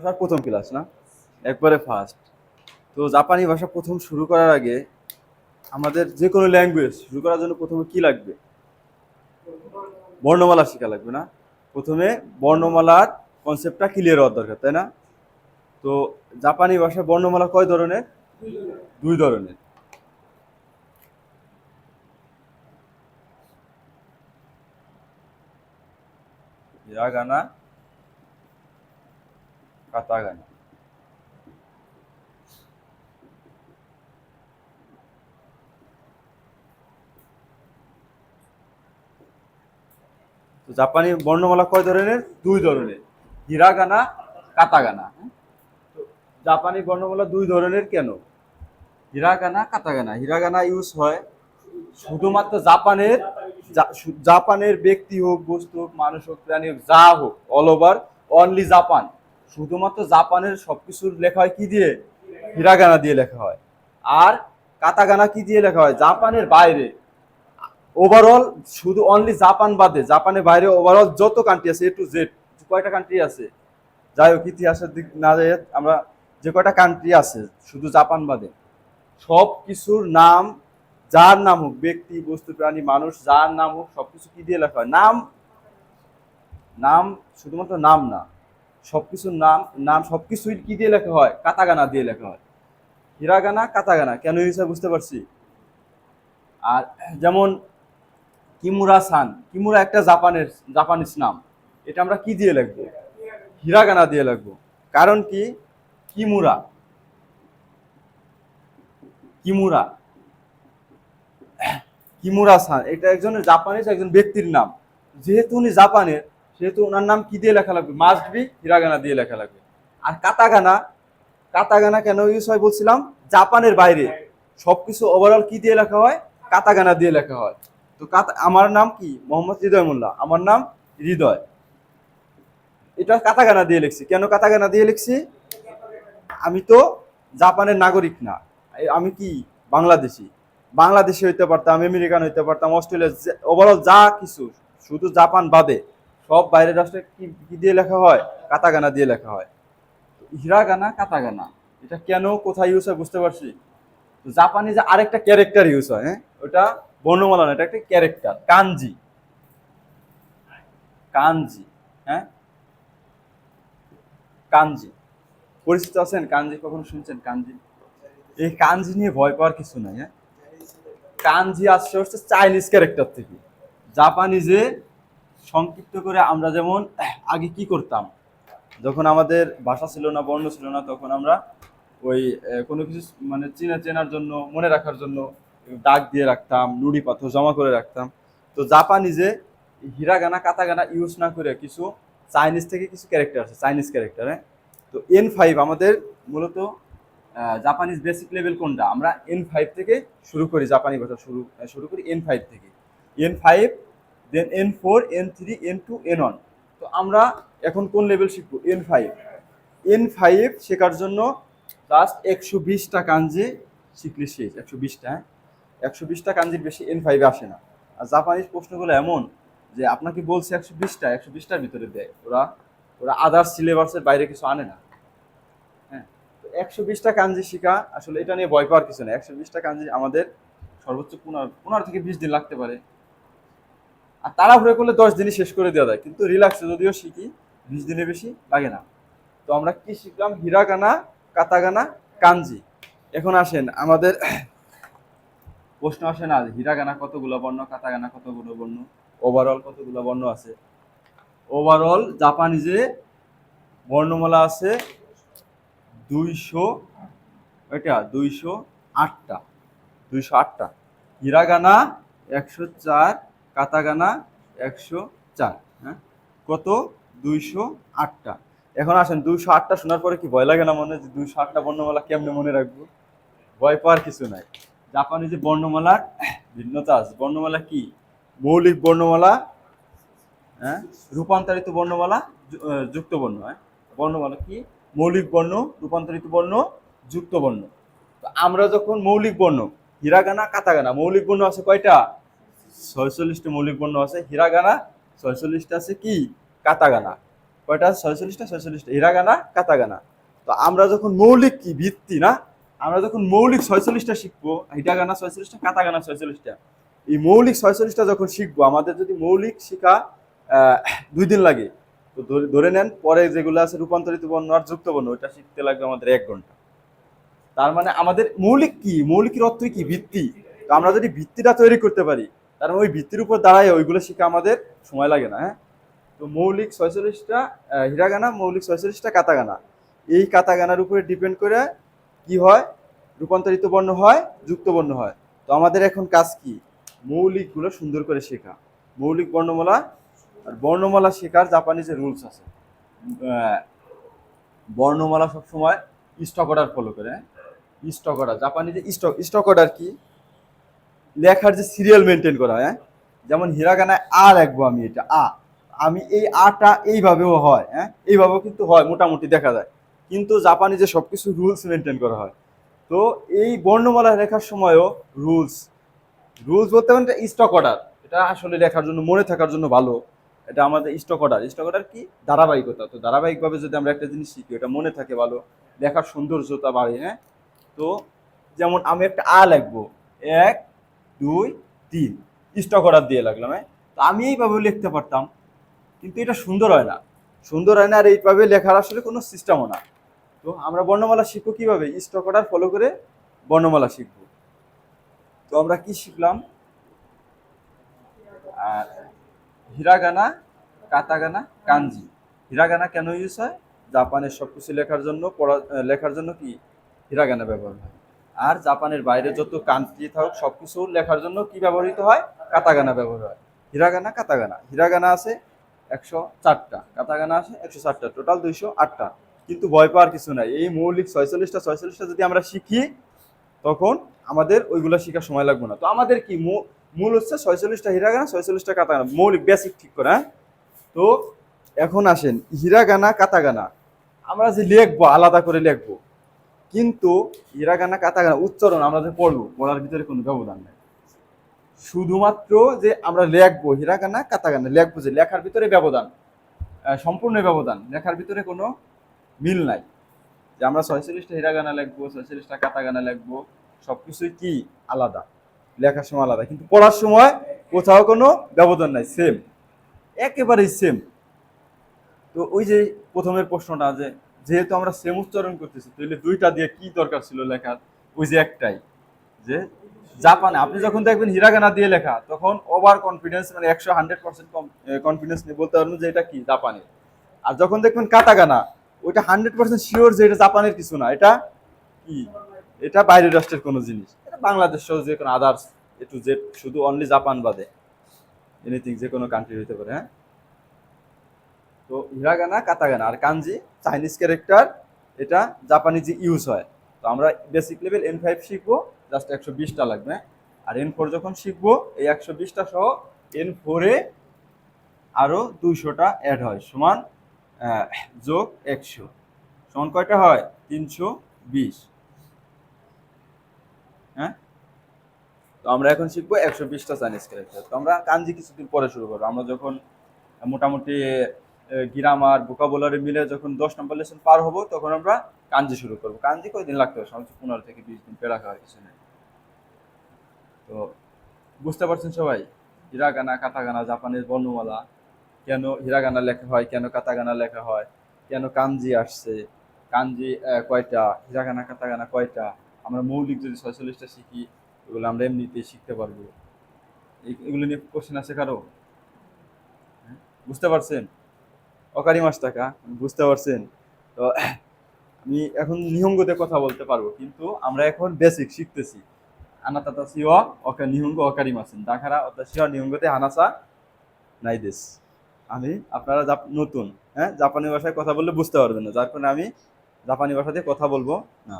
ভাষার প্রথম ক্লাস না? একবারে ফার্স্ট তো জাপানি ভাষা প্রথম শুরু করার আগে আমাদের যে কোনো ল্যাঙ্গুয়েজ শুরু করার জন্য প্রথমে কি লাগবে? বর্ণমালা শেখা লাগবে না? প্রথমে বর্ণমালার কনসেপ্টটা ক্লিয়ার হওয়ার দরকার, তাই না? তো জাপানি ভাষায় বর্ণমালা কয় ধরনের? দুই ধরনের। হিরাগানা কাতাগানা জাপানি বর্ণমালা কয় ধরনের? দুই ধরনের। Hiragana, katakana? তো জাপানি বর্ণমালা দুই ধরনের কেন? হিরাগানা, কাতাগানা। হিরাগানা ইউজ হয় শুধুমাত্র জাপানের জাপানের ব্যক্তি হোক, বস্তু হোক, মানুষ হোক, প্রাণী হোক, যা হোক, অল ওভার অনলি জাপান শুধুমাত্র জাপানের সবকিছুর লেখা হয় কি দিয়ে? হিরাগানা দিয়ে লেখা হয়। আর কাতাগানা কি দিয়ে লেখা হয়? জাপানের বাইরে। ওভারঅল শুধু অনলি জাপান বাদে জাপানের বাইরে ওভারঅল যত কান্ট্রি আছে এ টু জেড কয়টা কান্ট্রি আছে? যাই হোক, ইতিহাসের দিক না যাই আমরা যে কয়টা কান্ট্রি আছে, শুধু জাপান বাদে। সব কিছুর নাম, যার নাম হোক, ব্যক্তি, বস্তু, প্রাণী, মানুষ, যার নাম হোক, সবকিছু কি দিয়ে লেখা হয়? নাম নাম শুধুমাত্র নাম না। সবকিছুর নাম নাম সবকিছুই কি দিয়ে লেখা হয়? কাতাগানা দিয়ে লেখা হয়। Hiragana, katakana. কেন হিসাবে বুঝতে পারছি? আর যেমন কিমুরা সান কিমুরা একটা জাপানের, জাপানিজ নাম। এটা আমরা কি দিয়ে লিখব? হিরাগানা দিয়ে লিখব। কারণ কি? কিমুরা। কিমুরা। কিমুরা সান এটা একজন জাপানিজ, একজন ব্যক্তির নাম। যেহেতু উনি জাপানের সেহেতু ওনার নাম কি দিয়ে লেখা লাগবে? মাস্ট বি হিরাগানা দিয়ে লেখা লাগবে। আর কাতাগানা কাতাগানা কেন ইউজ হয় বলছিলাম? জাপানের বাইরে। সবকিছু ওভারঅল কি দিয়ে লেখা হয়? কাতাগানা দিয়ে লেখা হয়। তো কাতা, আমার নাম কি? মোহাম্মদ হৃদয় মোল্লা। আমার নাম হৃদয়। এটা কাতাগানা দিয়ে লিখছি। কেন কাতাগানা দিয়ে লিখছি? আমি তো জাপানের নাগরিক না। আমি কি? বাংলাদেশি। বাংলাদেশি হইতে পারতাম, আমেরিকান হইতে পারতাম, অস্ট্রেলিয়া ওভারঅল যা কিছু, শুধু জাপান বাদে। সব বাইরের রাষ্ট্রে কি দিয়ে লেখা হয়? কাতাগানা দিয়ে লেখা হয়। Hiragana katakana. এটা কেন, কোথায় ইউজ হয় বুঝতে পারছি? জাপানি যে আরেকটা ক্যারেক্টার ইউজ হয় হ্যাঁ? ওটা বর্ণমালা না, এটা একটা ক্যারেক্টার কানজি কানজি হ্যাঁ? কানজি পরিচিত আছেন? কানজি কখনো শুনছেন? কানজি এই কানজি নিয়ে ভয় পাওয়ার কিছু নাই হ্যাঁ? কানজি আসছে হচ্ছে চাইনিজ ক্যারেক্টার থেকে। জাপানিজে সংক্ষিপ্ত করে আমরা যেমন, আগে কি করতাম? যখন আমাদের ভাষা ছিল না, বর্ণ ছিল না, তখন আমরা ওই কোনো কিছু মানে চেনা, চেনার জন্য, মনে রাখার জন্য দাগ দিয়ে রাখতাম, নুড়ি পাথর জমা করে রাখতাম। তো জাপানিজে হিরাগানা, কাতাগানা ইউজ না করে কিছু চাইনিজ থেকে কিছু ক্যারেক্টার আছে চাইনিজ ক্যারেক্টার হ্যাঁ? তো এন ফাইভ আমাদের মূলত জাপানিজ বেসিক লেভেল কোনটা? আমরা এন ফাইভ থেকে শুরু করি জাপানি ভাষা শুরু শুরু করি এন ফাইভ থেকে। N five then N four N three N two N one তো আমরা এখন কোন লেভেল শিখব? এন ফাইভ এন ফাইভ শেখার জন্য লাস্ট একশো বিশটা কাঞ্জি শিখলে শেষ। একশো বিশটা হ্যাঁ? একশো বিশটা কাঞ্জির বেশি এন ফাইভে আসে না। আর জাপানিজ প্রশ্নগুলো এমন যে আপনাকে বলছে একশো বিশটা একশো বিশটার ভিতরে দেয়। ওরা ওরা আদার্স সিলেবাসের বাইরে কিছু আনে না। হ্যাঁ? তো একশো বিশটা কাঞ্জি শিখা, আসলে এটা নিয়ে ভয় পাওয়ার কিছু না একশো বিশটা কাঞ্জি আমাদের সর্বোচ্চ পনেরো পনেরো থেকে বিশ দিন লাগতে পারে। আর তাড়াহুড়ো করলে দশ দিনই শেষ করে দেওয়া যায়। কিন্তু রিল্যাক্সে যদিও শিখি, বিশ দিনের বেশি লাগে না। তো আমরা কি শিখলাম? হিরাগানা কাতাগানা কাঞ্জি এখন আসেন, আমাদের প্রশ্ন আসে না হিরাগানা কতগুলো বর্ণ কাতাগানা কতগুলো বর্ণ? ওভারঅল কতগুলো বর্ণ আছে? ওভারঅল জাপানিজে বর্ণমালা আছে দুইশো, এটা দুইশো আটটা। দুইশো আটটা। হিরাগানা একশো চার কাতাগানা একশো চার হ্যাঁ? কত? দুইশো আটটা। এখন আসেন, দুইশো আটটা শোনার পরে কি ভয় লাগে না মনে যে দুইশো আটটা বর্ণমালা কেমনে মনে রাখব? ভয় পাওয়ার কিছু নাই। জাপানি যে বর্ণমালার ভিন্নতা আছে, বর্ণমালা কি? মৌলিক বর্ণমালা হ্যাঁ? রূপান্তরিত বর্ণমালা যুক্ত বর্ণ হ্যাঁ? বর্ণমালা কি? মৌলিক বর্ণ, রূপান্তরিত বর্ণ, যুক্ত বর্ণ। তো আমরা যখন মৌলিক বর্ণ, হিরাগানা, কাতাগানা, মৌলিক বর্ণ আছে কয়টা? ছয়চল্লিশটা মৌলিক বর্ণ আছে, হিরাগানা, ছয়চল্লিশটা আছে কি? কাতাগানা। কয়টা? ছয়চল্লিশটা ছয়চল্লিশটা। Hiragana, katakana. তো আমরা যখন মৌলিক কি, ভিত্তি না? আমরা যখন মৌলিক ছয়চল্লিশটা শিখব, হিরাগানা ছয়চল্লিশটা, কাতাগানা ছয়চল্লিশটা, এই মৌলিক ছয়চল্লিশটা যখন শিখব, আমাদের যদি মৌলিক শিখা দুই দিন লাগে। তো ধরে- ধরে নেন, পরে যেগুলো আছে রূপান্তরিত বর্ণ আর যুক্ত বর্ণ, ওইটা শিখতে লাগবে আমাদের এক ঘণ্টা। তার মানে আমাদের মৌলিক কি? মৌলিকের অর্থই কি? ভিত্তি। তো আমরা যদি ভিত্তিটা তৈরি করতে পারি মানে ওই ভিত্তির উপর দাঁড়ায় ওইগুলো শিখা আমাদের সময় লাগে না হ্যাঁ? তো মৌলিক ছয়চল্লিশটা হিরাগানা, মৌলিক ছয়চল্লিশটা, কাতাগানা। এই কাতাগানার উপরে ডিপেন্ড করে কি হয়? রূপান্তরিত বর্ণ হয়, যুক্ত বর্ণ হয়। তো আমাদের এখন কাজ কি? মৌলিকগুলো সুন্দর করে শেখা। মৌলিক বর্ণমালা আর বর্ণমালা শেখার জাপানি যে রুলস আছে। বর্ণমালা সবসময় স্টক অর্ডার ফলো করে স্টক অর্ডার জাপানি যে স্টক স্টক অর্ডার কি? লেখার যে সিরিয়াল মেনটেন করা, হয়? যেমন হিরাগানায় আ রাখব আমি এটা, আ। আমি এই আটা এইভাবেও হয় হ্যাঁ? এইভাবেও কিন্তু হয়, মোটামুটি দেখা যায়। কিন্তু জাপানি যে সব কিছু রুলস মেনটেন করা হয়। তো এই বর্ণমালা লেখার সময়ও রুলস রুলস বলতে পারেন স্টক অর্ডার এটা আসলে লেখার জন্য, মনে থাকার জন্য ভালো। এটা আমাদের স্টক অর্ডার স্টক অর্ডার কি? ধারাবাহিকতা। তো ধারাবাহিকভাবে যদি আমরা একটা জিনিস শিখি, ওটা মনে থাকে ভালো, লেখার সৌন্দর্যতা বাড়ে হ্যাঁ? তো যেমন আমি একটা আ লিখব। এক দুই, তিন। স্টক অর্ডার দিয়ে লাগলাম হ্যাঁ? তো আমি এইভাবে লিখতে পারতাম, কিন্তু এটা সুন্দর হয় না। সুন্দর হয় না, আর এইভাবে লেখার আসলে কোনো সিস্টেমও না। তো আমরা বর্ণমালা শিখব কীভাবে? স্টক অর্ডার ফলো করে বর্ণমালা শিখব। তো আমরা কি শিখলাম? আর হিরাগানা কাতাগানা কাঞ্জি হিরাগানা কেন ইউজ হয়? জাপানের সবকিছু লেখার জন্য, পড়া লেখার জন্য কি? হিরাগানা ব্যবহার হয়। আর জাপানের বাইরে যত কান্ট্রি থাকুক, সবকিছু লেখার জন্য কি ব্যবহৃত হয়? কাতাগানা ব্যবহার হয়। হিরাগানা, কাতাগানা। হিরাগানা আছে একশো চারটা, কাতাগানা আছে একশো চারটা টোটাল দুইশো আটটা। কিন্তু ভয় পাওয়ার কিছু নাই। এই মৌলিক ছয়চল্লিশটা ছয়চল্লিশটা যদি আমরা শিখি, তখন আমাদের ওইগুলো শেখার সময় লাগবে না। তো আমাদের কি মূল হচ্ছে ছয়চল্লিশটা হিরাগানা, ছয়চল্লিশটা কাতাগানা। মৌলিক বেসিক ঠিক করে হ্যাঁ? তো এখন আসেন, হিরাগানা, কাতাগানা। আমরা যে লিখব, আলাদা করে লিখব। কিন্তু হিরাগানা কাতাগানা উচ্চারণ আমরা যে পড়ব, পড়ার ভিতরে কোনো ব্যবধান নেই। শুধুমাত্র যে আমরা লিখব হিরাগানা কাতাগানা লিখব যে লেখার ভিতরে ব্যবধান সম্পূর্ণ ব্যবধান, লেখার ভিতরে কোনো মিল নাই। যে আমরা ছয়চল্লিশটা হিরাগানা লিখব, ছয়চল্লিশটা কাতাগানা সব কিছুই কি? আলাদা। লেখার সময় আলাদা, কিন্তু পড়ার সময় কোথাও কোনো ব্যবধান নাই সেম একেবারেই সেম তো ওই যে প্রথমের প্রশ্নটা যে যেহেতু আমরা সেম উচ্চারণ করতেছি, তাহলে দুইটা দিয়ে কি দরকার ছিল লেখার? ওই যে একটাই, যে জাপানে আপনি যখন দেখবেন হিরাগানা দিয়ে লেখা, তখন ওভার কনফিডেন্স মানে একশো হান্ড্রেড পার্সেন্ট কনফিডেন্স নিয়ে বলতে পারবেন যে এটা কি জাপানের আর যখন দেখবেন কাতাগানা, ওইটা হান্ড্রেড পার্সেন্ট শিওর যে এটা জাপানের কিছু না, এটা কি? এটা বাইরের রাষ্ট্রের কোনো জিনিস। এটা বাংলাদেশ সহ যে কোনো আদার্স এ টু জেড শুধু অনলি জাপান বাদে এনিথিং যে কোনো কান্ট্রি হতে পারে হ্যাঁ? তো হিরাগানা কাতাগানা আর কাঞ্জি চাইনিজ ক্যারেক্টার এটা জাপানি যে ইউজ হয়। তো আমরা বেসিক লেভেল এন ফাইভ শিখব জাস্ট একশো বিশটা লাগবে। আর এন ফোর যখন শিখব, এই একশো বিশটা সহ এন ফোরে আরও দুইশোটা অ্যাড হয়, সমান যোগ একশো। সমান কয়টা হয়? তিনশো বিশ। হ্যাঁ? তো আমরা এখন শিখব একশো বিশটা চাইনিজ ক্যারেক্টার তো আমরা কাঞ্জি কিছুদিন পরে শুরু করব। আমরা যখন মোটামুটি গিরামার বোকাবোলারে মিলে যখন দশ নম্বর লেসন পার হব, তখন আমরা কাঞ্জি শুরু করব। কাঞ্জি কয়দিন লাগতে সমাজ পনেরো থেকে বিশ দিন পেরা খাওয়ার কিছু নেই। তো বুঝতে পারছেন সবাই? হিরাগানা কাতাগানা জাপানের বর্ণমালা। কেন হিরাগানা লেখা হয়? কেন কাতাগানা লেখা হয়? কেন কাঞ্জি আসছে? কাঞ্জি কয়টা? হিরাগানা কাতাগানা কয়টা? আমরা মৌলিক যদি ছয়চল্লিশটা শিখি, এগুলো আমরা এমনিতেই শিখতে পারব। এগুলো নিয়ে কোশ্চেন আছে কারও? হ্যাঁ? বুঝতে পারছেন? অকারি মাস টাকা বুঝতে পারছেন? তো আমি এখন নিহঙ্গতে কথা বলতে পারব, কিন্তু আমরা এখন বেসিক শিখতেছি। আনা আনাতাতা সিওয়া, অকা, নিহঙ্গ অকারি মাসেন দাখারা অর্থাৎ সিওয়া, নিহঙ্গতে হানাসা নাই দেশ। আমি, আপনারা নতুন হ্যাঁ? জাপানি ভাষায় কথা বললে বুঝতে পারবেন না, যার কারণে আমি জাপানি ভাষাতে কথা বলব না।